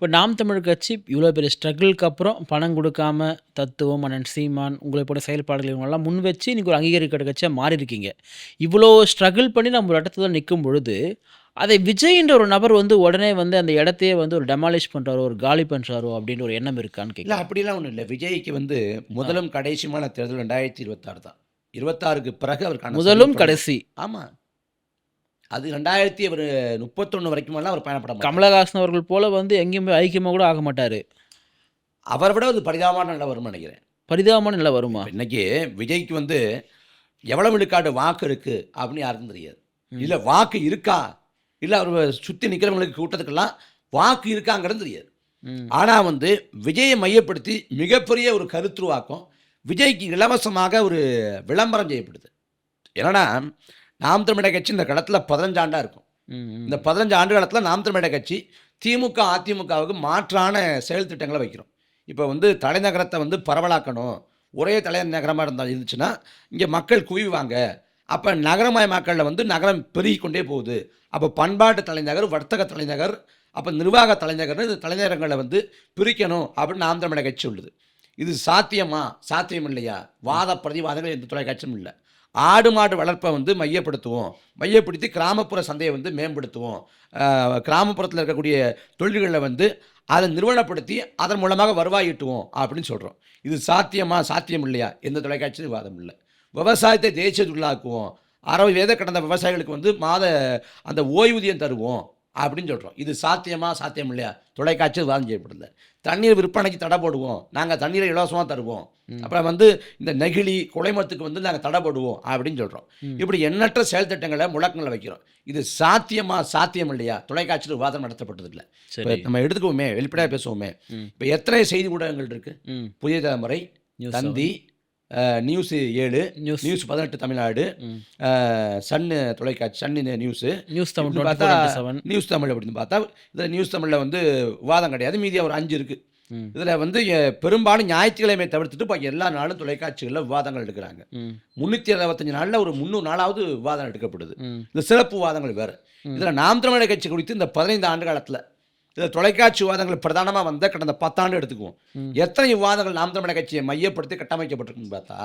இப்போ நாம் தமிழ் கட்சி இவ்வளோ பெரிய ஸ்ட்ரகிளுக்கு அப்புறம் பணம் கொடுக்காம தத்துவம் அண்ணன் சீமான் உங்களை போல செயல்பாடுகள் இவங்கெல்லாம் முன் வச்சு நீங்கள் ஒரு அங்கீகரிக்கிற கட்சியாக மாறி இருக்கீங்க. இவ்வளோ ஸ்ட்ரகிள் பண்ணி நம்ம ஒரு இடத்துல நிற்கும் பொழுது அதை விஜய்ன்ற ஒரு நபர் வந்து உடனே வந்து அந்த இடத்தையே வந்து ஒரு டெமாலிஷ் பண்ணுறாரோ ஒரு காலி பண்ணுறாரோ அப்படின்ற ஒரு எண்ணம் இருக்கான்னு இல்லை கேட்கலாம் அப்படிலாம் ஒன்றும் இல்லை. விஜய்க்கு வந்து முதலும் கடைசியுமான தேர்தல் ரெண்டாயிரத்தி இருபத்தாறு தான். இருபத்தாறுக்கு பிறகு அவருக்கான முதலும் கடைசி. ஆமாம் அது ரெண்டாயிரத்தி அவர் முப்பத்தொன்று வரைக்குமெல்லாம் அவர் பயணப்பட கமலஹாசன் அவர்கள் போல வந்து எங்கேயுமே ஐக்கியமாக கூட ஆக மாட்டார். அவரை விட அது பரிதாபமான நிலை வரும்னு நினைக்கிறேன். பரிதாபமான நிலை வருமா? இன்னைக்கு விஜய்க்கு வந்து எவ்வளவு விழுக்காடு வாக்கு இருக்கு அப்படின்னு யாருக்கும் தெரியாது. இல்லை வாக்கு இருக்கா? இல்லை அவர் சுற்றி நிற்கிறவங்களுக்கு கூட்டத்துக்கெல்லாம் வாக்கு இருக்காங்கிறது தெரியாது. ஆனால் வந்து விஜயை மையப்படுத்தி மிகப்பெரிய ஒரு கருத்துருவாக்கம் விஜய்க்கு இலவசமாக ஒரு விளம்பரம் செய்யப்படுது. என்னன்னா நாம் தமிழக கட்சி இந்த களத்தில் பதினஞ்சு ஆண்டா இருக்கும். இந்த பதினஞ்சு ஆண்டு காலத்தில் நாம் தமிழக கட்சி திமுக அதிமுகவுக்கு மாற்றான செயல் திட்டங்களை வைக்கிறோம். இப்போ வந்து தலைநகரத்தை வந்து பரவலாக்கணும். ஒரே தலைநகரமாக இருந்தால் இருந்துச்சுன்னா இங்கே மக்கள் குவிவாங்க. அப்போ நகரமயமாக்கலில் வந்து நகரம் பெருகி கொண்டே போகுது. அப்போ பண்பாட்டு தலைநகர் வர்த்தக தலைநகர் அப்போ நிர்வாக தலைநகர்னு இந்த தலைநகரங்களை வந்து பிரிக்கணும் அப்படின்னு நாம் தமிழக கட்சி உள்ளது இது சாத்தியமா? சாத்தியம் இல்லையா வாத பிரதிவாதங்கள் எந்த தொலைக்காட்சியும் இல்லை. ஆடு மாடு வளர்ப்பை வந்து மையப்படுத்துவோம். மையப்படுத்தி கிராமப்புற சந்தையை வந்து மேம்படுத்துவோம். கிராமப்புறத்தில் இருக்கக்கூடிய தொழில்களை வந்து அதை நிறுவனப்படுத்தி அதன் மூலமாக வருவாய் ஈட்டுவோம் அப்படின்னு சொல்கிறோம் இது சாத்தியமா சாத்தியம் இல்லையா? எந்த தொலைக்காட்சியும் வாதம் இல்லை. விவசாயத்தை தேசிய தொழிலாக்குவோம். அறவை வேத கடந்த விவசாயிகளுக்கு வந்து மாத அந்த ஓய்வூதியம் தருவோம். அப்படின்னு சொல்கிறோம் இது சாத்தியமா சாத்தியம் இல்லையா? தொலைக்காட்சி விவாதம் செய்யப்படல தண்ணீர் விற்பனைக்கு தடை போடுவோம். நாங்கள் தண்ணீரை இலவசமாக தருவோம். அப்புறம் வந்து இந்த நெகிழி குலைமத்துக்கு வந்து நாங்கள் தடை போடுவோம் அப்படின்னு சொல்கிறோம். இப்படி எண்ணற்ற செயல் திட்டங்களை முழக்கங்களை வைக்கிறோம். இது சாத்தியமா சாத்தியம் இல்லையா? தொலைக்காட்சியில் விவாதம் நடத்தப்பட்டதில்லை. இப்போ சரி. நம்ம எடுத்துக்குவோமே வெளிப்படையாக பேசுவோமே. இப்போ எத்தனை செய்தி ஊடகங்கள் இருக்கு? ம். புதிய தலைமுறை தந்தி நியூஸ் ஏழு நியூஸ் நியூஸ் பதினெட்டு தமிழ்நாடு. சன்னு தொலைக்காட்சி சன்னு நியூஸு நியூஸ் தமிழ் பார்த்தா நியூஸ் தமிழ் அப்படின்னு பார்த்தா இதில் நியூஸ் தமிழில் வந்து விவாதம் கிடையாது மீதியாக ஒரு அஞ்சு இருக்குது ம். இதில் வந்து பெரும்பாலும் ஞாயிற்றுக்கிழமை தவிர்த்துட்டு பாக்கி எல்லா நாளும் தொலைக்காட்சிகளில் விவாதங்கள் எடுக்கிறாங்க. முந்நூற்றி அறுபத்தஞ்சு நாளில் ஒரு முந்நூறு நாளாவது விவாதம் எடுக்கப்படுது. இந்த சிறப்பு விவாதங்கள் வேறு. இதில் நாம் தமிழக கட்சி குறித்து இந்த பதினைந்து ஆண்டு காலத்தில் இதில் தொலைக்காட்சி விவாதங்கள் பிரதானமாக வந்த கடந்த பத்தாண்டு எடுத்துக்குவோம். எத்தனை விவாதங்கள் நாம் தமிழக கட்சியை மையப்படுத்தி கட்டமைக்கப்பட்டிருக்குன்னு பார்த்தா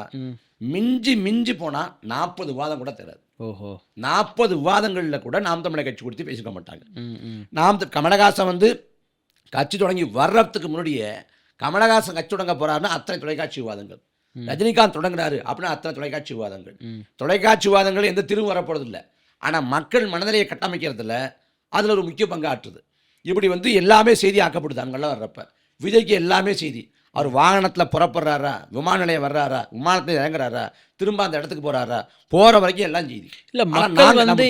மிஞ்சி மிஞ்சி போனால் நாற்பது விவாதம் கூட தெரியாது. ஓஹோ. நாற்பது விவாதங்களில் கூட நாம் தமிழக கட்சி குறித்து பேசிக்க மாட்டாங்க. நாம் கமலஹாசன் வந்து கட்சி தொடங்கி வர்றதுக்கு முன்னாடியே கமலஹாசன் கட்சி தொடங்க போறாருன்னா அத்தனை தொலைக்காட்சி விவாதங்கள். ரஜினிகாந்த் தொடங்குறாரு அப்படின்னா அத்தனை தொலைக்காட்சி விவாதங்கள். தொலைக்காட்சி விவாதங்கள் எந்த திரும்ப வரப்போறது இல்லை ஆனால் மக்கள் மனநிலையை கட்டமைக்கிறதுல அதில் ஒரு முக்கிய பங்கு ஆற்றுது. இப்படி வந்து எல்லாமே செய்தி ஆக்கப்படுது அங்கெல்லாம் வர்றப்ப. விஜய்க்கு எல்லாமே செய்தி. அவர் வாகனத்தில் புறப்படுறாரா? விமான நிலையம் வர்றாரா? விமானத்தில் இறங்குறாரா? திரும்ப அந்த இடத்துக்கு போறாரா? போகிற வரைக்கும் எல்லாம் செய்தி. இல்ல மக்கள் வந்து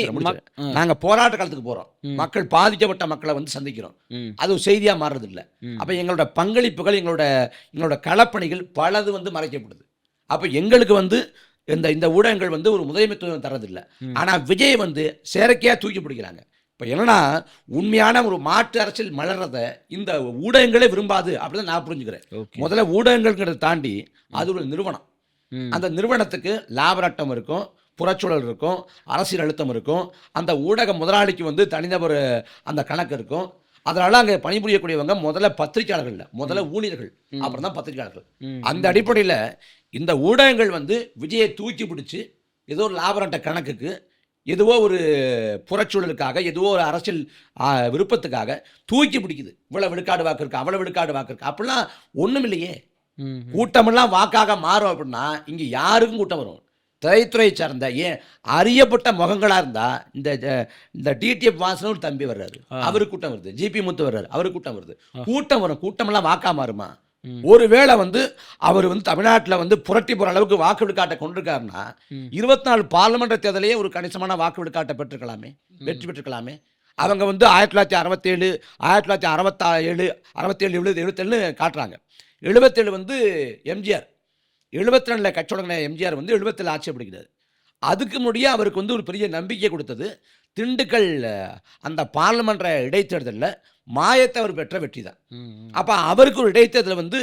நாங்கள் போராட்ட காலத்துக்கு போகிறோம் ம். மக்கள் பாதிக்கப்பட்ட மக்களை வந்து சந்திக்கிறோம். அது செய்தியாக மாறுறது இல்லை. அப்போ எங்களோட பங்களிப்புகள் எங்களோட எங்களோட களப்பணிகள் பலது வந்து மறைக்கப்படுது அப்போ எங்களுக்கு வந்து இந்த இந்த ஊடகங்கள் வந்து ஒரு முதன்மைத்துவம் தரதில்லை. ஆனால் விஜய் வந்து செயற்கையாக தூக்கி பிடிக்கிறாங்க. இப்போ என்னன்னா உண்மையான ஒரு மாற்று அரசியல் மலர்றத இந்த ஊடகங்களே விரும்பாது அப்படின்னு நான் புரிஞ்சுக்கிறேன். முதல்ல ஊடகங்கள்ங்கிறத தாண்டி அது ஒரு நிறுவனம். அந்த நிறுவனத்துக்கு லாபநட்டம் இருக்கும் புறச்சூழல் இருக்கும் அரசியல் அழுத்தம் இருக்கும். அந்த ஊடக முதலாளிக்கு வந்து தனிநபர் அந்த கணக்கு இருக்கும். அதனால அங்கே பணிபுரியக்கூடியவங்க முதல்ல பத்திரிகையாளர்கள் இல்லை முதல்ல ஊழியர்கள். அப்புறம் தான் பத்திரிகையாளர்கள். அந்த அடிப்படையில் இந்த ஊடகங்கள் வந்து விஜயை தூக்கி பிடிச்சி ஏதோ ஒரு லாபநட்ட கணக்குக்கு எதுவோ ஒரு புறச்சூழலுக்காக எதுவோ ஒரு அரசியல் விருப்பத்துக்காக தூக்கி பிடிக்குது. இவ்வளோ விழுக்காடு வாக்கு இருக்கு அவ்வளோ விழுக்காடு வாக்கு இருக்கு? அப்படிலாம் ஒன்றும் இல்லையே. கூட்டமெல்லாம் வாக்காக மாறும் அப்படின்னா இங்கே யாருக்கும் கூட்டம் வரும். திரைத்துறை சார்ந்த ஏன் அறியப்பட்ட முகங்களாக இருந்தால் இந்த இந்த டிடிஎஃப் வாசன் ஒரு தம்பி வர்றாரு. அவருக்கு கூட்டம் வருது. ஜிபி முத்து வர்றாரு. அவருக்கு கூட்டம் வருது. கூட்டம் வரும். கூட்டமெல்லாம் வாக்கா மாறுமா. ஒருவேளை வந்து அவர் வந்து தமிழ்நாட்டில் வந்து புரட்டி போகிற அளவுக்கு வாக்கு விழுக்காட்டை கொண்டிருக்காருன்னா. இருபத்தி நாலு பார்லிமெண்ட் தேர்தலையே ஒரு கணிசமான வாக்கு விழுக்காட்டை பெற்றிருக்கலாமே வெற்றி பெற்றிருக்கலாமே அவங்க வந்து ஆயிரத்தி தொள்ளாயிரத்தி அறுபத்தேழு ஆயிரத்தி தொள்ளாயிரத்தி அறுபத்தா ஏழு அறுபத்தேழு எழுபது எழுபத்தேழுன்னு காட்டுறாங்க. எழுபத்தேழு வந்து எம்ஜிஆர். எழுபத்தி ரெண்டில் கட்சி தொடங்கின எம்ஜிஆர் வந்து எழுபத்தேழு ஆட்சி பிடிக்கிறார். அதுக்கு முன்னாடியே அவருக்கு வந்து ஒரு பெரிய நம்பிக்கை கொடுத்தது திண்டுக்கல் அந்த பார்லிமென்ற இடைத்தேர்தலில் மாயத்தை அவர் பெற்ற வெற்றி தான். அப்போ அவருக்கு ஒரு இடைத்தேர்தல் வந்து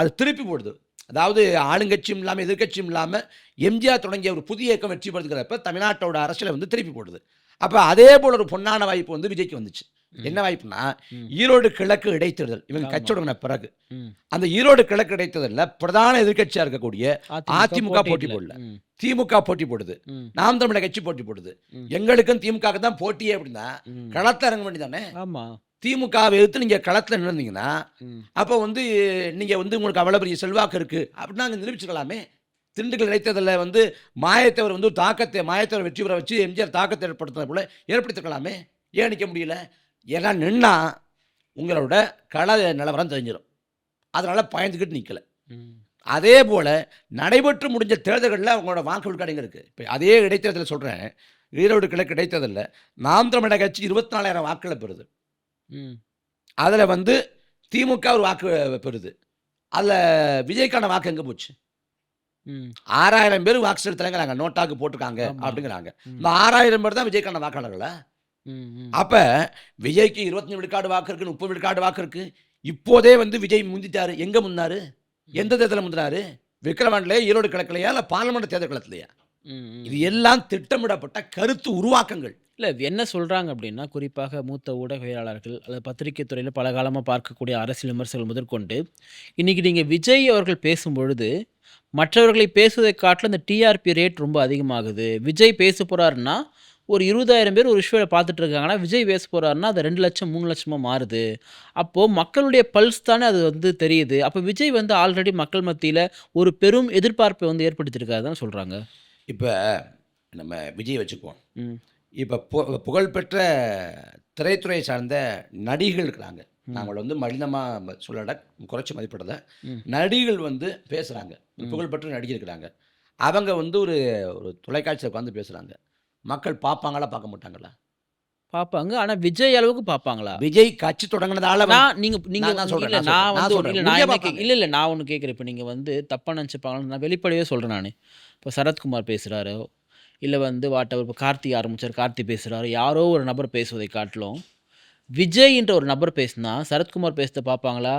அது திருப்பி போடுது. அதாவது ஆளுங்கட்சியும் இல்லாமல் எதிர்க்கட்சியும் இல்லாமல் எம்ஜிஆர் தொடங்கிய ஒரு புதிய இயக்கம் வெற்றி பெறுகிறப்ப தமிழ்நாட்டோட அரசியலை வந்து திருப்பி போடுது. அப்போ அதே போல் ஒரு பொன்னான வாய்ப்பு வந்து விஜய்க்கு வந்துச்சு. என்ன வாய்ப்புனா. ஈரோடு கிழக்கு இடைத்தேர்தல் இவங்க ஆமா. கட்சி தொடங்கின பிறகு. அந்த ஈரோடு கிழக்கு இடைத்தேர்தலில் பிரதான எதிர்க்கட்சியா இருக்கக்கூடிய அதிமுக போட்டி. போடல. திமுக போட்டி போடுது. நாம் தமிழர் கட்சி போட்டி போடுது. எங்களுக்கும் திமுக தான் போட்டியே அப்படின்னா ம். களத்துல இறங்க வேண்டியதானே ஆமா திமுகவை எதிர்த்து நீங்க களத்துல நின்றீங்கன்னா ம். அப்போ வந்து நீங்க வந்து உங்களுக்கு அவ்வளவு பெரிய செல்வாக்கு இருக்கு அப்படின்னா அங்கே நிரூபிச்சுக்கலாமே திண்டுக்கல் இடைத்தேர்தலில் வந்து மாயத்தவர் வந்து தாக்கத்தை மாயத்தவர் வெற்றி பெற வச்சு எம்ஜிஆர் தாக்கத்தை ஏற்படுத்தின போல ஏற்படுத்திருக்கலாமே ஏன் நிற்க முடியல ஏன்னா நின்னா உங்களோட கள நிலவரம் தெரிஞ்சிடும் அதனால பயந்துக்கிட்டு நிற்கல. அதே போல் நடைபெற்று முடிஞ்ச தேர்தல்களில் அவங்களோட வாக்கு விழுக்காடுங்க இருக்குது இப்போ அதே இடைத்தேர்தலில் சொல்கிறேன் ஈரோடு கிழக்கு இடைத்தேர்தலில் நாம் தமிழக கட்சி இருபத்தி நாலாயிரம் வாக்குகளை பெறுது ம். அதில் வந்து திமுக ஒரு வாக்கு பெறுது அதில் விஜய்க்கான வாக்கு எங்கே போச்சு ம். ஆறாயிரம் பேர் வாக்கு செலுத்துறாங்க நோட்டாக்கு போட்டிருக்காங்க. அப்படிங்கிறாங்க. இந்த ஆறாயிரம் பேர் தான் விஜய்க்கான வாக்காளர்களா. அப்போ விஜய்க்கு இருபத்தஞ்சு விழுக்காடு வாக்கு இருக்கு முப்பது விழுக்காடு வாக்கு இருக்கு. இப்போதே வந்து விஜய் முந்திட்டாரு. எங்கே முன்னாரு எந்த தேர்தலில் முந்தினாரு? விக்ரவாண்டிலே ஈரோடு கிழக்குலையா இல்லை பார்லிமெண்ட் தேர்தல் களத்துலையா. இது எல்லாம் திட்டமிடப்பட்ட கருத்து உருவாக்கங்கள். இல்லை என்ன சொல்கிறாங்க அப்படின்னா குறிப்பாக மூத்த ஊடகவியலாளர்கள் அல்லது பத்திரிகை துறையில் பல காலமாக பார்க்கக்கூடிய அரசியல் விமர்சகர்கள் முதற்கொண்டு இன்றைக்கி நீங்கள் விஜய் அவர்கள் பேசும்பொழுது மற்றவர்களை பேசுவதை காட்டிலும் இந்த டிஆர்பி ரேட் ரொம்ப அதிகமாகுது. விஜய் பேச போகிறாருன்னா ஒரு இருபதாயிரம் பேர் ஒரு விஷயம் பார்த்துட்டு இருக்காங்கன்னா விஜய் பேச போகிறாருன்னா அது ரெண்டு லட்சம் மூணு லட்சமாக மாறுது. அப்போது மக்களுடைய பல்ஸ் தானே அது வந்து தெரியுது. அப்போ விஜய் வந்து ஆல்ரெடி மக்கள் மத்தியில் ஒரு பெரும் எதிர்பார்ப்பை வந்து ஏற்படுத்தியிருக்காரு தான் சொல்கிறாங்க இப்போ நம்ம விஜய் வச்சுக்குவோம். இப்போ பு புகழ்பெற்ற திரைத்துறை சார்ந்த நடிகைகள் இருக்கிறாங்க. நாங்கள் வந்து மலினமாக சொல்லட குறைச்சி மதிப்பிடல. ம். நடிகைகள் வந்து பேசுகிறாங்க. புகழ்பெற்ற நடிகை இருக்கிறாங்க. அவங்க வந்து ஒரு ஒரு தொலைக்காட்சியில் உட்காந்து பேசுகிறாங்க மக்கள் பார்ப்பாங்களா பார்க்க மாட்டாங்களா? பார்ப்பாங்க. ஆனால் விஜய் அளவுக்கு பார்ப்பாங்களா? விஜய் கட்சி தொடங்கினதால நான் நீங்க நீங்க நான் சொல்றேன், நான் வந்து. இல்ல இல்ல நான் ஒன்று கேட்குறேன் இப்போ நீங்கள் வந்து தப்பாக நினச்சிப்பாங்க நான் வெளிப்படையே சொல்கிறேன் நான். இப்போ சரத்குமார் பேசுகிறாரோ இல்லை வந்து வாட்டவர் இப்போ கார்த்தி ஆரம்பிச்சார் கார்த்தி பேசுகிறாரு யாரோ ஒரு நபர் பேசுவதை காட்டிலும் விஜய்ன்ற ஒரு நபர் பேசினா சரத்குமார் பேசுறத பார்ப்பாங்களா?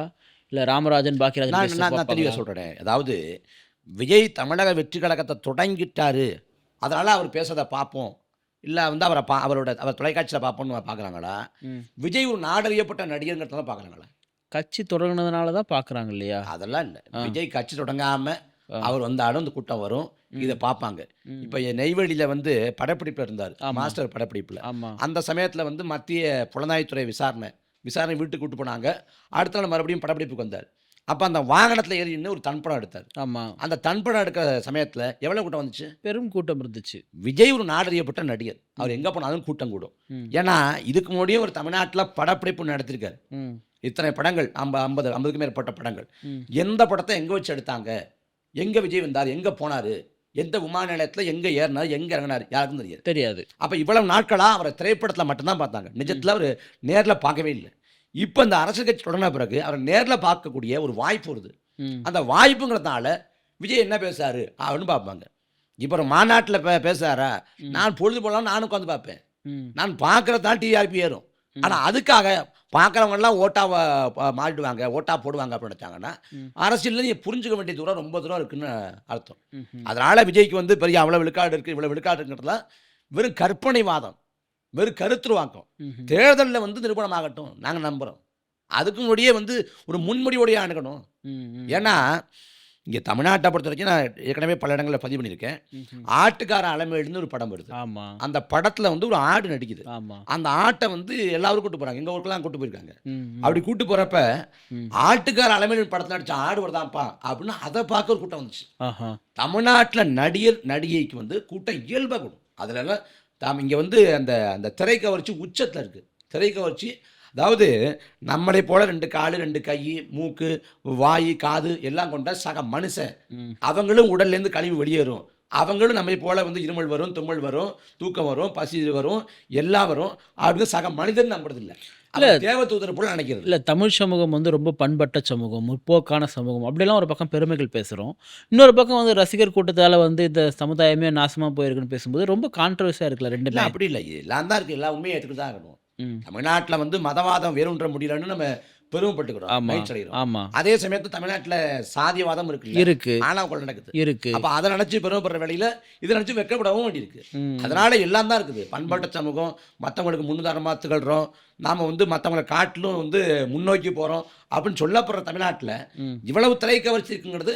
இல்லை ராமராஜன் பாக்கியராஜன் நான் தெளிவாக சொல்கிறேன் அதாவது விஜய் தமிழக வெற்றி கழகத்தை தொடங்கிட்டாரு. அதனால் அவர் பேசுறதை பார்ப்போம் இல்லை வந்து அவரை பா அவரோட அவர் தொலைக்காட்சியில் பார்ப்போம்னு பார்க்குறாங்களா. விஜய் ஒரு நாடறியப்பட்ட நடிகர்ங்கிறத பார்க்குறாங்களா கட்சி தொடங்கினதுனால தான் பார்க்குறாங்க இல்லையா அதெல்லாம் இல்லை. விஜய் கட்சி தொடங்காம ஆ. அவர் வந்தாலும் இந்த கூட்டம் வரும். இதை பார்ப்பாங்க. இப்போ நெய்வேலியில் வந்து படப்பிடிப்பில் இருந்தார். மாஸ்டர் படப்பிடிப்பில் அந்த சமயத்தில் வந்து மத்திய புலனாய்வுத்துறை விசாரணை விசாரணை வீட்டுக்கு கூட்டு போனாங்க அடுத்த நாள் மறுபடியும் படப்பிடிப்புக்கு வந்தார் அப்போ அந்த வாகனத்தில் ஏறி நின்று ஒரு தன்படம் எடுத்தார். ஆமாம் அந்த தன்படம் எடுக்கிற சமயத்தில் எவ்வளோ கூட்டம் வந்துச்சு? பெரும் கூட்டம் இருந்துச்சு. விஜய் ஒரு நாடறியப்பட்ட நடிகர். அவர் எங்கே போனாலும் கூட்டம் கூடும். ஏன்னா இதுக்கு முன்னாடியே ஒரு தமிழ்நாட்டில் படப்பிடிப்பு நடத்திருக்காரு. இத்தனை படங்கள் ஐம்ப ஐம்பது ஐம்பதுக்கு மேற்பட்ட படங்கள். எந்த படத்தை எங்கே வச்சு எடுத்தாங்க? எங்கே விஜய் வந்தார்? எங்கே போனார்? எந்த விமான நிலையத்தில் எங்கே ஏறினார்? எங்கே இறங்கினார்? யாருக்கும் தெரியாது. தெரியாது. அப்போ இவ்வளவு நாட்களாக அவரை திரைப்படத்தில் மட்டும்தான் பார்த்தாங்க. நிஜத்தில் அவர் நேரில் பார்க்கவே இல்லை. இப்போ இந்த அரசியல் கட்சி தொடங்கின பிறகு அவரை நேரில் பார்க்கக்கூடிய ஒரு வாய்ப்பு வருது. அந்த வாய்ப்புங்கிறதுனால விஜய் என்ன பேசுறாரு? அப்படின்னு பார்ப்பாங்க. இப்போ ஒரு மாநாட்டில் பே பேசுறாரா. நான் பொழுது போலாம் நானும் உட்காந்து பார்ப்பேன். நான் பார்க்கறது தான் டிஆர்பி ஏறும். ஆனால் அதுக்காக பார்க்குறவங்கெல்லாம் ஓட்டா மாறிடுவாங்க ஓட்டா போடுவாங்க அப்படின்னு நினச்சாங்கன்னா. அரசியலில் நீங்கள் புரிஞ்சுக்க வேண்டிய தூரம் ரொம்ப தூரம் இருக்குன்னு அர்த்தம். அதனால் விஜய்க்கு வந்து பெரிய அவ்வளோ விழுக்காடு இருக்குது இவ்வளோ விழுக்காடு இருக்குன்றதுலாம் வெறும் கற்பனை வாதம் வெறும் கருத்துருவாக்கம். தேர்தலில் வந்து நிரூபணமாகட்டும் நாங்கள் நம்புகிறோம் அதுக்கு முன்னாடியே வந்து ஒரு முன்முடியோடையே அணுகணும் ஏன்னா இங்கே தமிழ்நாட்டை பொறுத்த வரைக்கும் நான் ஏற்கனவே பல இடங்களில் பதிவு பண்ணியிருக்கேன். ஆட்டுக்கார அலமேடுன்னு ஒரு படம் வருது. அந்த படத்தில் வந்து ஒரு ஆடு நடிக்குது. அந்த ஆட்டை வந்து எல்லாரும் கூட்டு போகிறாங்க எங்கள் ஊருக்கெல்லாம் கூட்டு போயிருக்காங்க. அப்படி கூட்டு போகிறப்ப. ஆட்டுக்கார அலமேடு படத்தில் நடிச்ச ஆடு வருதான்ப்பா அப்படின்னு அதை பார்க்க ஒரு கூட்டம் வந்துச்சு. தமிழ்நாட்டில் நடிகர் நடிகைக்கு வந்து கூட்டம் இயல்பாக கூடும் அதிலெல்லாம் தாம் இங்கே வந்து அந்த அந்த திரை கவர்ச்சி உச்சத்தில் இருக்குது திரை கவர்ச்சி அதாவது நம்மளை போல ரெண்டு காலு ரெண்டு கை மூக்கு வாய் காது எல்லாம் கொண்ட சக மனுஷன் அவங்களும் உடல்லேருந்து கழிவு வெளியேறும். அவங்களும் நம்மை போல வந்து இருமல் வரும் தும்மல் வரும் தூக்கம் வரும் பசி வரும் எல்லாம் வரும். அப்படின்னு சக மனிதன் நம்புறது இல்லை இல்ல. தேவ தூதர் போல நினைக்கிறது. இல்லை தமிழ் சமூகம் வந்து ரொம்ப பண்பட்ட சமூகம் முற்போக்கான சமூகம். அப்படிலாம் ஒரு பக்கம் பெருமைகள் பேசுகிறோம் இன்னொரு பக்கம் வந்து ரசிகர் கூட்டத்தால் வந்து இந்த சமுதாயமே நாசமாக போயிருக்குன்னு பேசும்போது ரொம்ப கான்ட்ரவர்சியாக இருக்குல்ல இல்லை ரெண்டுமே அப்படி இல்லை. எல்லாம் தான் இருக்குது எல்லா உண்மையை ஏற்றுக்கிட்டு தான் இருக்கணும். தமிழ்நாட்டில் வந்து மதவாதம் வேறுன்ற முடியலன்னு நம்ம பெருமைப்பட்டுக்கிறோம் ஆமா. ஆமா. அதே சமயத்துல தமிழ்நாட்டுல சாதியவாதம் இருக்கு இருக்கு. ஆனா கொலை நடக்குது. இருக்கு. அப்ப அதை நினைச்சு பெருமைப்படுற வேலையில இதை நினைச்சு வெக்கப்படவும் வேண்டியிருக்கு. அதனால எல்லாம் தான் இருக்குது. பண்பாட்டு சமூகம் மற்றவங்களுக்கு முன்னுதாரணமாக திகழ்கிறோம் நாம் வந்து மற்றவங்களை காட்டிலும் வந்து முன்னோக்கி போகிறோம் அப்படின்னு சொல்லப்படுற தமிழ்நாட்டில். இவ்வளவு திரை கவர்ச்சி இருக்குங்கிறது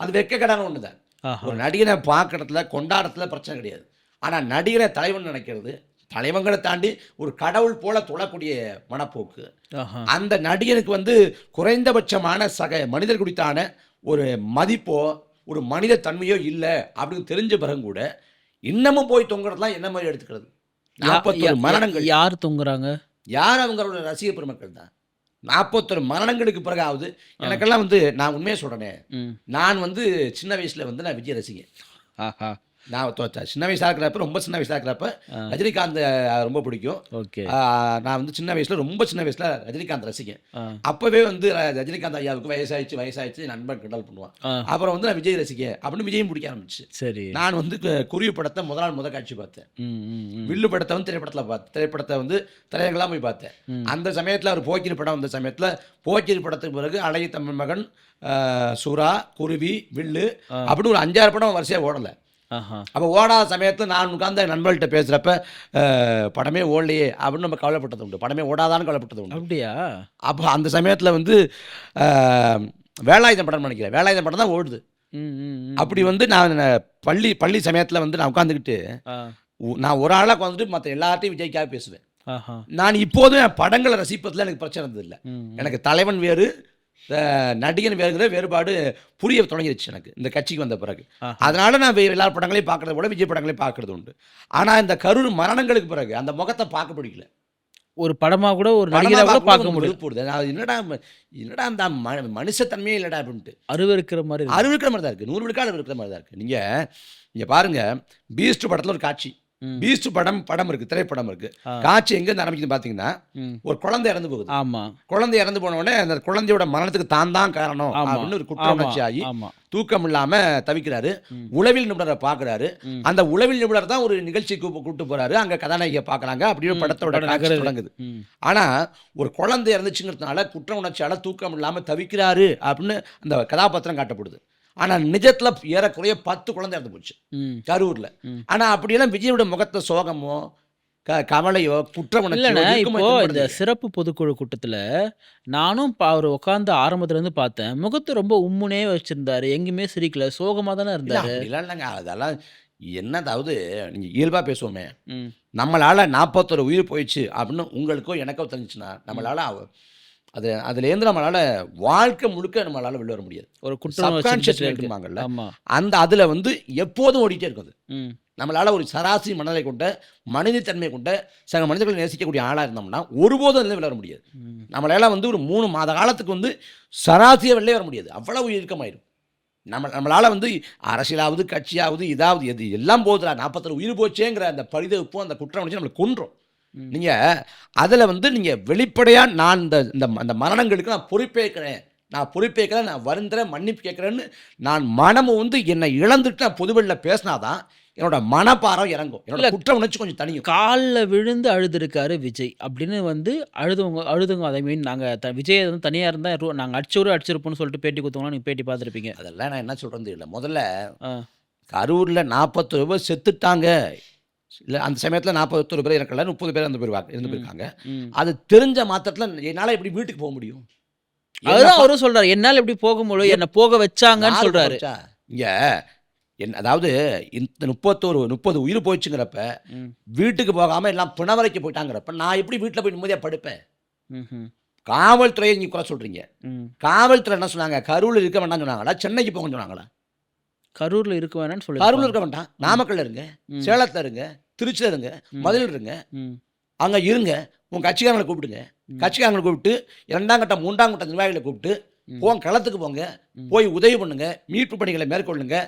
அது வெக்கக்கடான ஒன்று தான் ஆஹா. ஒரு நடிகனை பார்க்கறதுல கொண்டாடத்துல பிரச்சனை கிடையாது. ஆனால் நடிகரை தலைவன் நினைக்கிறது தலைவங்களை தாண்டி ஒரு கடவுள் போல தொழக்கூடிய மனப்போக்கு. அந்த நடிகனுக்கு வந்து குறைந்தபட்சமான சக மனிதர் குறித்தான ஒரு மதிப்போ ஒரு மனித தன்மையோ இல்லை அப்படின்னு தெரிஞ்ச பிறகு கூட இன்னமும் போய் தொங்குறதுலாம் என்ன மாதிரி எடுத்துக்கிறது? நாற்பத்தொரு மரணங்கள். யார் தொங்குறாங்க? யார் அவங்களோட ரசிக பெருமக்கள் தான்? நாற்பத்தொரு மரணங்களுக்கு பிறகாவது எனக்கெல்லாம் வந்து நான் உண்மையை சொல்கிறேனே நான் வந்து சின்ன வயசில் வந்து நான் விஜய் ரசிகன். ஆஹா. நான் சின்ன வயசாக இருக்கிறப்ப ரொம்ப சின்ன வயசாக இருக்கிறப்ப. ரஜினிகாந்த் ரொம்ப பிடிக்கும். ஓகே. நான் வந்து சின்ன வயசில் ரொம்ப சின்ன வயசில் ரஜினிகாந்த் ரசிகன் ஆ. அப்போவே வந்து ரஜினிகாந்த் ஐயாவுக்கு வயசாயிடுச்சு வயசாயிடுச்சு நண்பன் கிண்டல் பண்ணுவான். அப்புறம் வந்து நான் விஜய் ரசிகன் அப்படின்னு விஜயும் பிடிக்க ஆரம்பிச்சு. சரி. நான் வந்து குருவி படத்தை முதல் நாள் முத காட்சி பார்த்தேன். வில்லு படத்தை வந்து திரைப்படத்தில் பார்த்தேன் திரைப்படத்தை வந்து திரையரங்கெல்லாம் போய் பார்த்தேன். அந்த சமயத்தில் அவர் போக்கிரி படம் வந்த சமயத்தில் போக்கிரி படத்துக்கு பிறகு அழகிய தமிழ் மகன் சுறா குருவி வில்லு. அப்படின்னு ஒரு அஞ்சாறு படம் வரிசையாக ஓடலை. அப்போ ஓடாத சமயத்தில் நான் உட்கார்ந்து என் நண்பர்கள்ட்ட பேசுகிறப்ப படமே ஓடலையே அப்படின்னு நம்ம கவலைப்பட்டது உண்டு. படமே ஓடாதான்னு கவலைப்பட்டது உண்டு. அப்படியா? அப்போ அந்த சமயத்தில் வந்து வேலாயுதம் படம் நினைக்கிறேன். வேலாயுதம் படம் தான் ஓடுது. அப்படி வந்து நான் பள்ளி பள்ளி சமயத்தில் வந்து நான் உட்காந்துக்கிட்டு நான் ஒரு ஆளாக உட்காந்துட்டு மற்ற எல்லார்ட்டையும் விஜய்க்காக பேசுவேன். நான் இப்போதும் என் படங்களை ரசிப்பதில் எனக்கு பிரச்சனை இருந்ததில்லை. ம் ம். எனக்கு தலைவன் வேறு நடிகன் வேறுங்கிற வேறுபாடு புரிய தொடங்கிடுச்சு எனக்கு. இந்த கட்சிக்கு வந்த பிறகு. அதனால நான் எல்லா படங்களையும் பார்க்கறத விட விஜய் படங்களையும் பார்க்கறது உண்டு. ஆனால் இந்த கரூர் மரணங்களுக்கு பிறகு அந்த முகத்தை பார்க்க பிடிக்கல ஒரு படமா கூட ஒரு படமா நடிகரை கூட பார்க்க முடியும் என்னடா என்னடா அந்த மனுஷத்தன்மையே இல்லடா அப்படின்ட்டு. அருவருக்கிற மாதிரி இருக்கு. அருவிக்கிற மாதிரி தான் இருக்குது நூறு விழுக்காடு இருக்கிற மாதிரி தான் இருக்குது நீங்கள் இங்கே பாருங்க பீஸ்ட் படத்தில் ஒரு காட்சி. பீஸ்ட் படம் படம் இருக்குது திரைப்படம் இருக்குது ஆ. காட்சி எங்கேருந்து ஆரம்பிக்குது பார்த்தீங்கன்னா ம். ஒரு குழந்தை இறந்து போகுது ஆமா குழந்தை இறந்து போன உடனே அந்த குழந்தையோட மரணத்துக்கு தான் தான் காரணம் அப்படின்னு ஒரு குற்ற உணர்ச்சி ஆகி தூக்கம் இல்லாம தவிக்கிறாரு. உளவில் நிபுணரை பார்க்குறாரு ம். அந்த உளவில் நிபுணர் தான் ஒரு நிகழ்ச்சிக்கு கூப்பு- கூட்டு போறாரு அங்க கதாநாயகியை பார்க்கறாங்க அப்படின்னு. படத்தோட காட்சி. தொடங்குது. ஆனா ஒரு குழந்தை இறந்துச்சுங்கிறதுனால குற்ற உணர்ச்சியால தூக்கம் இல்லாம தவிக்கிறாரு அப்படின்னு அந்த கதாபாத்திரம் காட்டப்படுது ஆனா நிஜத்துல ஏறக்குறைய பத்து குழந்தை இறந்து போச்சு. கரூர்ல ம். ஆனா அப்படியெல்லாம் விஜயோட முகத்தை சோகமோ க கவலையோ குற்ற உணர்ச்சியோ இல்லைண்ணே இப்போ இந்த. சிறப்பு பொதுக்குழு கூட்டத்துல நானும் அவர் உட்காந்து ஆரம்பத்துல இருந்து பார்த்தேன் முகத்தை ரொம்ப உம்முனே வச்சிருந்தாரு எங்கேயுமே சிரிக்கல சோகமா தானே இருந்தாரு இல்லைங்க அதெல்லாம் என்னதாவது நீங்க இயல்பா பேசுவோமே. நம்மளால நாற்பத்தொரு உயிர் போயிடுச்சு அப்படின்னு உங்களுக்கோ எனக்கோ தெரிஞ்சுச்சுன்னா நம்மளால அது அதுலேருந்து நம்மளால வாழ்க்கை முழுக்க நம்மளால வெளில வர முடியாது. ஒரு சப்கான்ஷியஸ் இருக்குமாங்கல்ல அந்த அதுல வந்து எப்போதும் ஓடிட்டே இருக்குது. நம்மளால ஒரு சராசரி மனநிலை கொண்ட மனிதத்தன்மை கொண்ட சக மனிதர்களை நேசிக்கக்கூடிய ஆளா இருந்தோம்னா ஒருபோதும் வெளில வர முடியாது. நம்மளால வந்து ஒரு மூணு மாத காலத்துக்கு வந்து சராசரியாக வெளிலே வர முடியாது. அவ்வளவு இறுக்கமாயிடும் நம்ம நம்மளால் வந்து அரசியலாவது கட்சியாவது இதாவது எது எல்லாம் போதுடா நாற்பத்தொரு உயிர் போச்சேங்கிற அந்த பரிதவிப்பும் அந்த குற்றம் நம்மளை கொன்றோம். நீங்கள் அதில் வந்து நீங்கள் வெளிப்படையாக நான் இந்த இந்த அந்த மரணங்களுக்கு நான் பொறுப்பேற்கிறேன். நான் பொறுப்பேற்கிறேன் நான் வருந்துறேன் மன்னிப்பு கேட்குறேன்னு நான் மனமும் வந்து என்னை இழந்துட்டு நான் பொதுவெளியில் பேசினாதான் என்னோட மனப்பாரம் இறங்கும். என்னோட. குற்ற உணர்ச்சி கொஞ்சம் தனியும் காலில் விழுந்து அழுதுருக்காரு விஜய். அப்படின்னு வந்து அழுதுவங்க அழுதுங்க அதை மீன் நாங்கள் த விஜய் வந்து தனியாக இருந்தால் நாங்கள் அடிச்சவரும் அடிச்சிருப்போம்னு சொல்லிட்டு பேட்டி கொடுத்தவங்களாம் நீங்கள் பேட்டி பார்த்துருப்பீங்க. அதெல்லாம் நான் என்ன சொல்கிறது இல்லை முதல்ல கரூரில் நாற்பத்தொரு பேர் செத்துட்டாங்க. இல்லை அந்த சமயத்தில் நாற்பத்தொரு பேர் இறக்கல முப்பது பேர் இறந்து போயிருவாங்க இறந்து ம். போயிருக்காங்க. அது தெரிஞ்ச மாத்திரத்தில் என்னால் எப்படி வீட்டுக்கு போக முடியும்? அதுதான் அவரும் சொல்றாரு என்னால் எப்படி போக முடியும் என்னை போக வச்சாங்கன்னு சொல்றாரு. இங்கே என் அதாவது இந்த முப்பத்தோரு முப்பது உயிர் போயிடுச்சுங்கிறப்ப வீட்டுக்கு போகாமல் எல்லாம் பிணவரைக்கு போயிட்டாங்கிறப்ப நான் எப்படி வீட்டில் போய் நிம்மதியாக படுப்பேன். காவல்துறையை நீங்கள் குறை சொல்கிறீங்க காவல்துறை என்ன சொன்னாங்க? கரூரில் இருக்க வேண்டாம்னு சொன்னாங்களா? சென்னைக்கு போங்கன்னு சொன்னாங்களா? கரூர்ல இருக்க வேணாம்னு சொல்லி கரூரில் இருக்க வேண்டாம் நாமக்கல்ல இருங்க. சேலத்தில் இருங்க திருச்சியில் இருங்க. மதுரையில் இருங்க. அங்கே இருங்க உங்கள் கட்சிக்காரங்களை கூப்பிடுங்க. கட்சிக்காரங்களை கூப்பிட்டு இரண்டாம் கட்ட மூன்றாம் கட்ட நிர்வாகிகளை கூப்பிட்டு. போங்க களத்துக்கு போங்க. போய் உதவி பண்ணுங்க மீட்பு பணிகளை மேற்கொள்ளுங்க.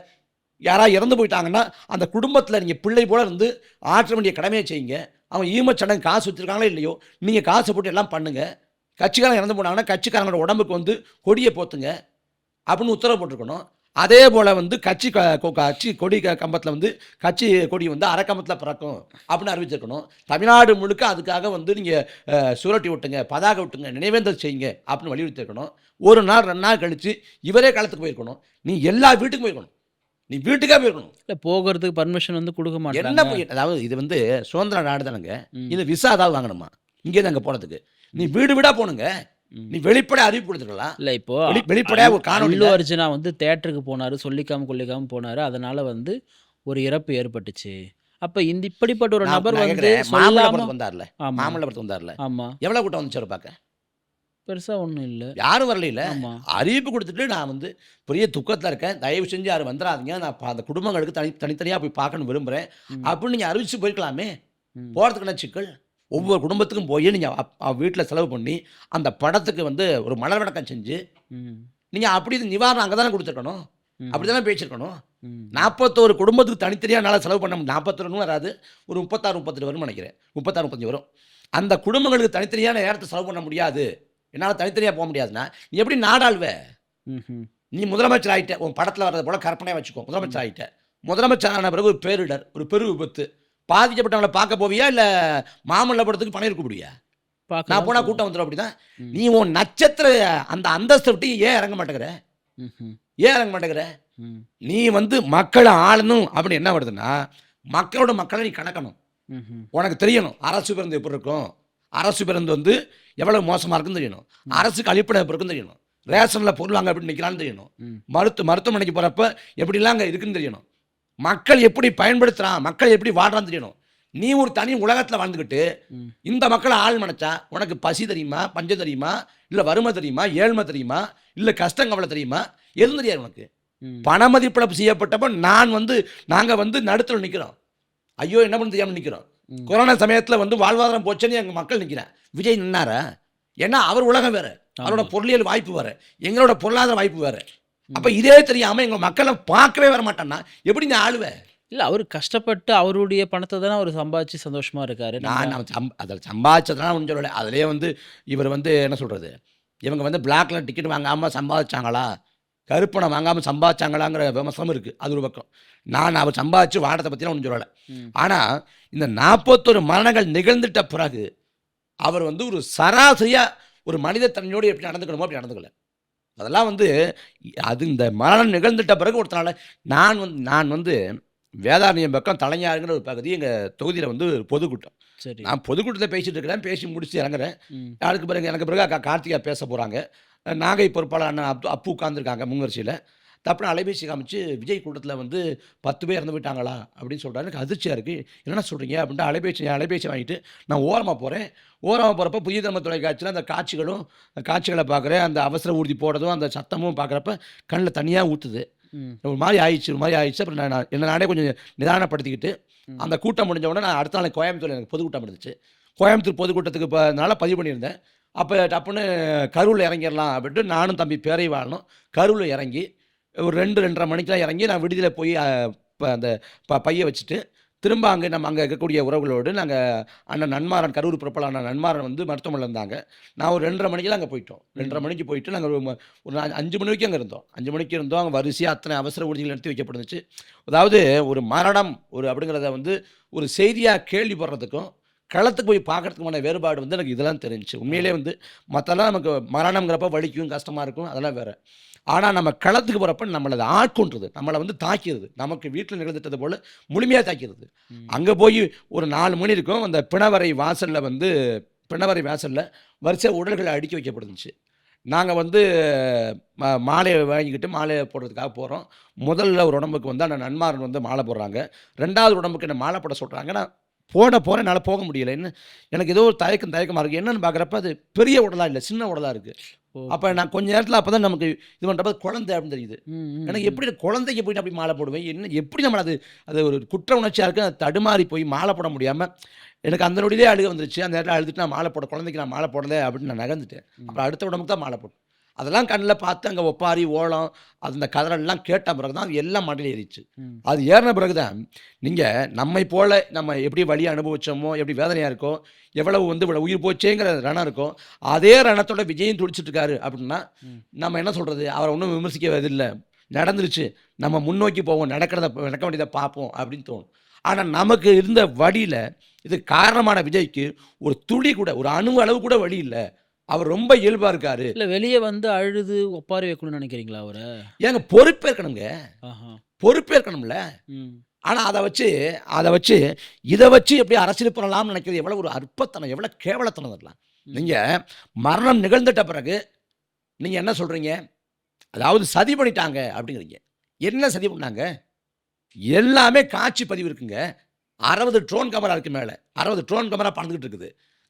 யாராவது இறந்து போயிட்டாங்கன்னா அந்த குடும்பத்தில் நீங்கள் பிள்ளை போல இருந்து ஆற்ற வேண்டிய கடமையை செய்யுங்க. அவங்க ஈமச்சடங்கு காசு வச்சுருக்காங்களோ இல்லையோ நீங்கள் காசு போட்டு எல்லாம் பண்ணுங்க. கட்சிக்காரங்க இறந்து போனாங்கன்னா கட்சிக்காரங்களோட உடம்புக்கு வந்து கொடியை போத்துங்க. அப்படின்னு உத்தரவு போட்டிருக்கணும். அதே போல் வந்து கட்சி கட்சி கொடி க கம்பத்தில் வந்து கட்சி கொடி வந்து அரைக்கம்பத்தில் பிறக்கும் அப்படின்னு அறிவிச்சிருக்கணும். தமிழ்நாடு முழுக்க அதுக்காக வந்து நீங்கள் சுரட்டி விட்டுங்க பதாக விட்டுங்க நினைவேந்தல் செய்யுங்க அப்படின்னு வலியுறுத்திருக்கணும். ஒரு நாள் ரெண்டு நாள் கழித்து இவரே களத்துக்கு போயிருக்கணும். நீ எல்லா வீட்டுக்கும் போயிருக்கணும். நீ வீட்டுக்கே போயிருக்கணும். இல்ல போகிறதுக்கு பர்மிஷன் வந்து கொடுக்க என்ன மாட்டாங்க போய் அதாவது இது வந்து சுதந்திர நாடு தானுங்க. இது விசா ஏதாவது வாங்கணுமா? இங்கே அங்கே போகிறதுக்கு நீ வீடு வீடாக போகணுங்க. நீ வெளிப்படை அறிவிப்பு கொடுத்துருக்கலாம் இல்ல இப்போ வெளி- வெளிப்படையா ஒரு காணொளி அல்லு அர்ஜுனா வந்து தேட்டருக்கு போனாரு சொல்லிக்காம கொல்லிக்காம போனாரு. அதனால வந்து ஒரு இறப்பு ஏற்பட்டுச்சு. அப்ப இந்த இப்படிப்பட்ட ஒரு நபர் வந்து மாமல்லபுரத்துக்கு வந்தார்ல. மாமல்லபுரத்துக்கு வந்தார்ல. ஆமா. எவ்வளவு கூட்டம் வந்துச்சு பார்க்க? பெருசா ஒண்ணும் இல்ல. யாரும் வரல ஆமா. அறிவிப்பு கொடுத்துட்டு நான் வந்து பெரிய துக்கத்தில் இருக்கேன். தயவு செஞ்சு யாரும் வந்துடாதீங்க நான் அந்த குடும்பங்களுக்கு தனி தனித்தனியாக போய் பார்க்கணும் விரும்புகிறேன் ம். அப்படின்னு நீங்கள் அறிவிச்சு போயிருக்கலாமே. போகிறதுக்கு என்ன சிக்கல்? ஒவ்வொரு குடும்பத்துக்கும் போய் நீங்கள் வீட்டில் செலவு பண்ணி அந்த படத்துக்கு வந்து ஒரு மலர் வணக்கம் செஞ்சு. நீங்கள் அப்படி இது நிவாரணம் அங்கே தானே கொடுத்துருக்கணும். அப்படி தானே பேசியிருக்கணும். நாற்பத்தோரு குடும்பத்துக்கு தனித்தனியாக என்னால் செலவு பண்ண நாற்பத்தொன்னு வராது. ஒரு முப்பத்தாறு முப்பத்தெட்டு வரும்னு நினைக்கிறேன். முப்பத்தாறு முப்பத்தஞ்சு வரும். அந்த குடும்பங்களுக்கு தனித்தனியான நேரத்தை செலவு பண்ண முடியாது. என்னால் தனித்தனியாக போக முடியாதுன்னா நீ எப்படி நாடாளுவ. நீ முதலமைச்சர் ஆகிட்ட உன் படத்தில் வர்றது போல கற்பனையாக வச்சுக்கோ. முதலமைச்சர் ஆகிட்ட முதலமைச்சர் ஆன பிறகு ஒரு பேரிடர் ஒரு பெரு விபத்து பாதிக்கப்பட்டவங்களை பார்க்க போவியா இல்லை மாமல்லபுரத்துக்கு பணம் இருக்க முடியா நான் போனால். கூட்டம் வந்துடும் அப்படிதான். நீ உன் நட்சத்திர அந்த அந்தஸ்தை விட்டு ஏன் இறங்க மாட்டேங்கிற. ஏன் இறங்க மாட்டேங்கிற. நீ வந்து மக்களை ஆளணும் அப்படின்னு என்ன வருதுன்னா மக்களோட மக்களை நீ கணக்கணும். உனக்கு தெரியணும் அரசு பேருந்து எப்படி இருக்கும் அரசு பேருந்து வந்து எவ்வளவு மோசமாக இருக்குன்னு தெரியணும் அரசுக்கு அழிப்படை எப்படி இருக்குன்னு தெரியணும் ரேஷனில் பொருள் அங்கே எப்படி நிற்கலான்னு தெரியணும் ம். மருத்து மருத்துவமனைக்கு போகிறப்ப எப்படிலாம் அங்கே இருக்குன்னு தெரியணும் மக்கள் எப்படி பயன்படுத்துகிறான் மக்கள் எப்படி வாடுறான்னு தெரியணும். நீ ஒரு தனி உலகத்தில் வாழ்ந்துக்கிட்டு. இந்த மக்களை ஆள் நினச்சா உனக்கு பசி தெரியுமா பஞ்சம் தெரியுமா இல்லை வறுமை தெரியுமா ஏழ்மை தெரியுமா இல்லை கஷ்டம் கவலை தெரியுமா எதுவும் தெரியாது உனக்கு. பண மதிப்பிழப்பு செய்யப்பட்டப்ப நான் வந்து நாங்கள் வந்து நடுத்தர நிற்கிறோம் ஐயோ என்ன பண்ண தெரியாமல் நிற்கிறோம். கொரோனா சமயத்தில் வந்து வாழ்வாதாரம் போச்சுன்னு எங்கள் மக்கள் நிற்கிறேன் விஜய் நின்னாரா? ஏன்னா அவர் உலகம் வேறு. அவரோட பொருளியல் வாய்ப்பு வேறு. எங்களோட பொருளாதார வாய்ப்பு வேறு. அப்போ இதே தெரியாமல் எங்கள் மக்களை பார்க்கவே வர மாட்டேன்னா எப்படி நீ ஆளுவ? இல்ல அவர் கஷ்டப்பட்டு அவருடைய பணத்தை தானே அவர் சம்பாதிச்சு சந்தோஷமா இருக்காரு. நம்ம- நான் நான் சம் அதில் சம்பாதிச்சதுலாம் ஒன்றும் சொல்லலை. அதிலே வந்து இவர் வந்து என்ன சொல்கிறது இவங்க வந்து பிளாக்ல டிக்கெட் வாங்காமல் சம்பாதிச்சாங்களா? கருப்பணம் வாங்காமல் சம்பாதிச்சாங்களாங்கிற விமர்சனம் இருக்குது அது ஒரு பக்கம். நான் அவர் சம்பாதிச்சு வாடத்தை பற்றிலாம் ஒன்றும் சொல்லலை. ஆனால் இந்த நாற்பத்தொரு மரணங்கள் நிகழ்ந்துட்ட பிறகு அவர் வந்து ஒரு சராசரியாக ஒரு மனித தன்மையோடு எப்படி நடந்துக்கணுமோ அப்படி நடந்துக்கல. அதெல்லாம் வந்து அது இந்த மரணம் நிகழ்ந்துட்ட பிறகு ஒருத்தனால நான் வந்து நான் வந்து வேதாரண்யம் பக்கம் தலைஞாறுங்கிற ஒரு பகுதி எங்கள் தொகுதியில் வந்து ஒரு பொதுக்கூட்டம். சரி. நான் பொதுக்கூட்டத்தில் பேசிட்டு இருக்கிறேன் பேசி முடிச்சு இறங்குறேன். அதுக்கு பிறகு எனக்கு பிறகு அக்கா கார்த்திகா பேச போகிறாங்க நாகை பொறுப்பாளர் அண்ணன் அப்பு அப்பு உட்காந்துருக்காங்க முன்வரிசையில் தப்புன அலைபேசி காமிச்சு விஜய் கூட்டத்தில் வந்து பத்து பேர் இறந்து போயிட்டாங்களா? அப்படின்னு சொல்கிறாரு எனக்கு அதிர்ச்சியாக இருக்குது என்னென்ன சொல்கிறீங்க அப்படின்ட்டு அலைபேசி அலைபேசி வாங்கிட்டு நான் ஓரமாக போகிறேன் ஓரமாக போகிறப்ப புதிய தலைமை தொலைக்காட்சியில் அந்த காட்சிகளும் அந்த காட்சிகளை பார்க்குறேன் அந்த அவசர ஊர்தி போடுறதும் அந்த சத்தமும் பார்க்குறப்ப கண்ணில் தனியாக ஊற்றுது. ஒரு மாதிரி ஆயிடுச்சு ஒரு மாதிரி ஆயிடுச்சு. அப்புறம் நான் என்ன நானே கொஞ்சம் நிதானப்படுத்திக்கிட்டு. அந்த கூட்டம் முடிஞ்ச உடனே நான் அடுத்த நாள் கோயம்புத்தூர் எனக்கு பொதுக்கூட்டம் இருந்துச்சு. கோயம்புத்தூர் பொதுக்கூட்டத்துக்கு இப்போ பதிவு பண்ணியிருந்தேன். அப்போ டப்புன்னு கரூரில் இறங்கிடலாம் அப்படின்ட்டு நானும் தம்பி பேரை வாழணும். கரூரில் இறங்கி ஒரு ரெண்டு ரெண்டரை மணிக்கெலாம் இறங்கி நான் விடுதியில் போய் இப்போ அந்த ப பையை வச்சுட்டு திரும்ப அங்கே நம்ம அங்கே இருக்கக்கூடிய உறவுகளோடு நாங்கள் அண்ணன் நன்மாறன் கரூர் பிறப்பாளர் அண்ணன் நன்மாறன் வந்து மருத்துவமனையில் இருந்தாங்க. நான் ஒரு ரெண்டரை மணிக்கெல்லாம் அங்கே போயிட்டோம். ரெண்டரை மணிக்கு போயிட்டு நாங்கள் ஒரு அஞ்சு மணி வரைக்கும் அங்கே இருந்தோம். அஞ்சு மணிக்கு இருந்தோம். அங்கே வரிசையாக அத்தனை அவசர ஊர்திகள் நிறுத்தி வைக்கப்பட்டுச்சு அதாவது ஒரு மரணம் ஒரு அப்படிங்கிறத வந்து ஒரு செய்தியாக கேள்விப்படுறதுக்கும் களத்துக்கு போய் பார்க்கறதுக்குமான வேறுபாடு வந்து எனக்கு இதெல்லாம் தெரிஞ்சுச்சு. உண்மையிலே வந்து மற்றெல்லாம் நமக்கு மரணம்ங்கிறப்ப வலிக்கும் கஷ்டமாக இருக்கும் அதெல்லாம் வேறு. ஆனால் நம்ம களத்துக்கு போகிறப்ப நம்மளை அதை ஆட்கொண்டுறது நம்மளை வந்து தாக்கிறது நமக்கு வீட்டில் நிகழ்ந்துட்டது போல் முழுமையாக தாக்கிறது. அங்கே போய் ஒரு நாலு மணி இருக்கும் அந்த பிணவரை வாசலில் வந்து பிணவரை வாசலில் வரிசை உடல்களை அடுக்கி வைக்கப்படுந்துச்சு நாங்கள் வந்து ம- மாலையை வாங்கிக்கிட்டு மாலையை போடுறதுக்காக போகிறோம் முதல்ல ஒரு உடம்புக்கு வந்து அந்த நன்மாரன் வந்து மாலை போடுறாங்க. ரெண்டாவது உடம்புக்கு என்ன மாலை போட சொல்கிறாங்க நான் போட போகிறேன் என்னால் போக முடியல. என்ன எனக்கு ஏதோ ஒரு தயக்கம் தயக்கமாக இருக்குது என்னன்னு பார்க்குறப்ப அது பெரிய உடலாக இல்லை சின்ன உடலாக இருக்குது. அப்போ நான் கொஞ்ச நேரத்தில் அப்போ தான் நமக்கு இது பண்ணுறப்ப குழந்தை அப்படின்னு தெரியுது. எனக்கு. எப்படி குழந்தைக்கு போயிட்டு அப்படி மாலை போடுவேன்? என்ன எப்படி நம்ம அது அது ஒரு குற்ற உணர்ச்சியாக இருக்குது அது தடுமாறி போய் மாலை போட முடியாமல் எனக்கு அந்த நொடியிலே அழுக வந்துருச்சு. அந்த நேரத்தில் அழுதுட்டு நான் மாலை போட குழந்தைக்கு நான் மாலை போடலை அப்படின்னு நான் நகர்ந்துட்டேன். அப்புறம் அடுத்த உடம்புக்கு தான் மாலை போட்டேன் அதெல்லாம் கண்ணில் பார்த்து அங்கே ஒப்பாரி ஓலம் அந்த கதறெல்லாம் கேட்ட பிறகு தான் அது எல்லாம் மண்டையில் ஏறிச்சு. அது ஏறின பிறகு தான் நீங்கள் நம்மை போல நம்ம எப்படி வழியை அனுபவிச்சோமோ எப்படி வேதனையாக இருக்கோ எவ்வளவு வந்து இவ்வளவு உயிர் போச்சேங்கிற ரணம் இருக்கும் அதே ரணத்தோட விஜயம் துடிச்சிட்டு இருக்காரு அப்படின்னா. நம்ம என்ன சொல்கிறது அவரை ஒன்றும் விமர்சிக்க இல்லை நடந்துருச்சு. நம்ம முன்னோக்கி போவோம். நடக்கிறத நடக்க வேண்டியதை பார்ப்போம் அப்படின்னு தோணும். ஆனால் நமக்கு இருந்த வழியில் இது காரணமான விஜய்க்கு ஒரு துளி கூட ஒரு அணு அளவு கூட வழி இல்லை. அவர் ரொம்ப இயல்பாக இருக்காரு. இல்ல வெளியே வந்து அழுது ஒப்பாரி வைக்கணும்னு நினைக்கிறீங்களா அவரை? ஏங்க பொறுப்பேற்கணுங்க பொறுப்பேற்கணும்ல ஆனால் அதை வச்சு அதை வச்சு இதை வச்சு எப்படி அரசியல் பண்ணலாம்னு நினைக்கிறது எவ்வளோ ஒரு அற்பத்தனம் எவ்வளோ கேவலத்தனம் இதெல்லாம் ம். நீங்கள் மரணம் நிகழ்ந்துட்ட பிறகு நீங்கள் என்ன சொல்கிறீங்க அதாவது சதி பண்ணிட்டாங்க அப்படிங்கிறீங்க. என்ன சதி பண்ணாங்க? எல்லாமே காட்சி பதிவு இருக்குங்க. அறுபது ட்ரோன் கேமரா இருக்கு மேலே. அறுபது ட்ரோன் கேமரா பறந்துக்கிட்டு இருக்குது.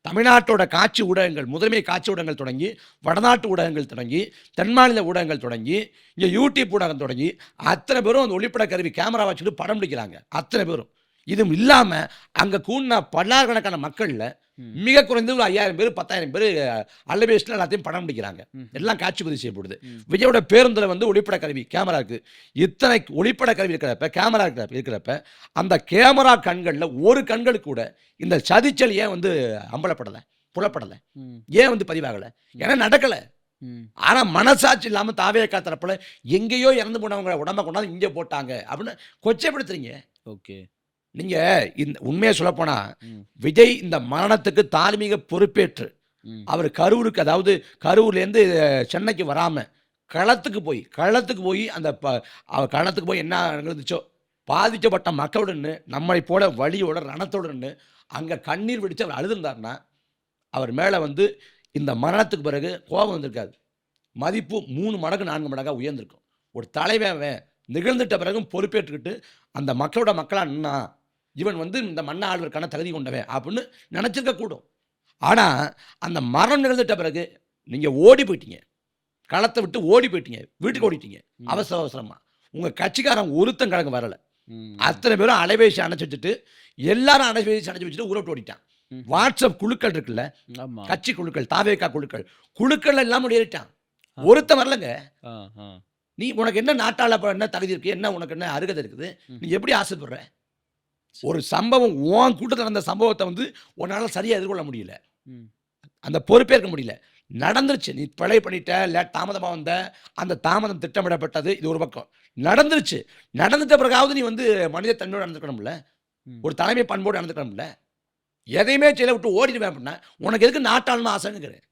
தமிழ்நாட்டோட காட்சி ஊடகங்கள் முதன்மை காட்சி ஊடகங்கள் தொடங்கி வடநாட்டு ஊடகங்கள் தொடங்கி தென்மாநில ஊடகங்கள் தொடங்கி இங்கே யூடியூப் ஊடகம் தொடங்கி அத்தனை பேரும் அந்த ஒளிப்பட கருவி கேமரா வச்சுட்டு படம் பிடிக்கிறாங்க. அத்தனை பேரும். இதுவும் இல்லாமல் அங்கே கூடின பல்லாயிரக்கணக்கான மக்களில் மிக குறைந்தது ஒரு ஐயாயிரம் பேர் பத்தாயிரம் பேர் அல்லபேஸ்டில் எல்லாத்தையும் படம் பிடிக்கிறாங்க. எல்லாம் காட்சி பதிவு செய்யப்படுது. விஜயோட பேருந்தில் வந்து ஒளிப்பட கருவி கேமரா இருக்குது இத்தனை ஒளிப்பட கருவி இருக்கிறப்ப கேமரா இருக்கிறப்ப இருக்கிறப்ப அந்த கேமரா கண்களில் ஒரு கண்களுக்கு கூட இந்த சதிச்சல் ஏன் வந்து அம்பலப்படலை புலப்படலை? ஏன் வந்து பதிவாகலை? ஏன்னா நடக்கலை. ஆனால் மனசாட்சி இல்லாமல் தாவேக்கா தரப்புல எங்கேயோ இறந்து போனவங்க உடம்ப கொண்டாந்து இங்கே போட்டாங்க அப்படின்னு கொச்சைப்படுத்துறீங்க. ஓகே. நீங்கள் இந்த உண்மையை சொல்லப்போனால் ம் விஜய் இந்த மரணத்துக்கு தார்மீக பொறுப்பேற்று அவர் கரூருக்கு அதாவது கரூர்லேருந்து சென்னைக்கு வராமல் களத்துக்கு போய் களத்துக்கு போய் அந்த ப அவர் களத்துக்கு போய் என்ன நடந்துச்சோ பாதிக்கப்பட்ட மக்களுடன் நம்மளை போல வழியோட ரணத்தோடு அங்கே கண்ணீர் வெடித்து அவர் அழுதுருந்தாருன்னா அவர் மேலே வந்து இந்த மரணத்துக்கு பிறகு கோபம் வந்திருக்காது. மதிப்பு மூணு மடங்கு நான்கு மடங்காக உயர்ந்திருக்கும். ஒரு தலைவன் நிகழ்ந்துட்ட பிறகும் பொறுப்பேற்றுக்கிட்டு அந்த மக்களோட மக்களா நின்னா இவன் வந்து இந்த மண்ணை ஆள்வதற்கான தகுதி கொண்டவன் அப்படின்னு நினச்சிருக்க கூடும். ஆனால் அந்த மரணம் நிகழ்ந்துட்ட பிறகு நீங்கள் ஓடி போயிட்டீங்க. களத்தை விட்டு ஓடி போயிட்டீங்க. வீட்டுக்கு ஓடிட்டீங்க. அவசர அவசரமாக உங்கள் கட்சிக்காரன் ஒருத்தன் கிழங்கு வரலை. அத்தனை பேரும் அலைபேசி அணைச்சி வச்சுட்டு எல்லாரும் அலைபேசி அணைச்சி வச்சுட்டு ஊரை ஓடிட்டான். வாட்ஸ்அப் குழுக்கள் இருக்குல்ல? கட்சி குழுக்கள் தாவேக்கா குழுக்கள். குழுக்கள் எல்லாம் ஏறிட்டான். ஒருத்தன் வரலங்க. நீ உனக்கு என்ன நாட்டாள என்ன தகுதி இருக்கு? என்ன உனக்கு என்ன அருகதை இருக்குது. நீ எப்படி ஆசைப்படுற? ஒரு சம்பவம் உன் கூட்டத்தில் நடந்த சம்பவத்தை வந்து உன்னால் சரியாக எதிர்கொள்ள முடியல. அந்த பொறுப்பேற்க முடியல. நடந்துருச்சு. நீ பிழை பண்ணிட்ட இல்லை தாமதமாக வந்த அந்த தாமதம் திட்டமிடப்பட்டது இது ஒரு பக்கம். நடந்துருச்சு. நடந்துட்ட பிறகாவது நீ வந்து மனித தன்மையோடு நடந்துக்கணும்ல. ஒரு தலைமை பண்போடு நடந்துக்கணும்ல. எதையுமே செய்யல விட்டு ஓடிடுவேன் அப்படின்னா உனக்கு எதுக்கு நாட்டாளன்னு ஆசைங்கிறேன்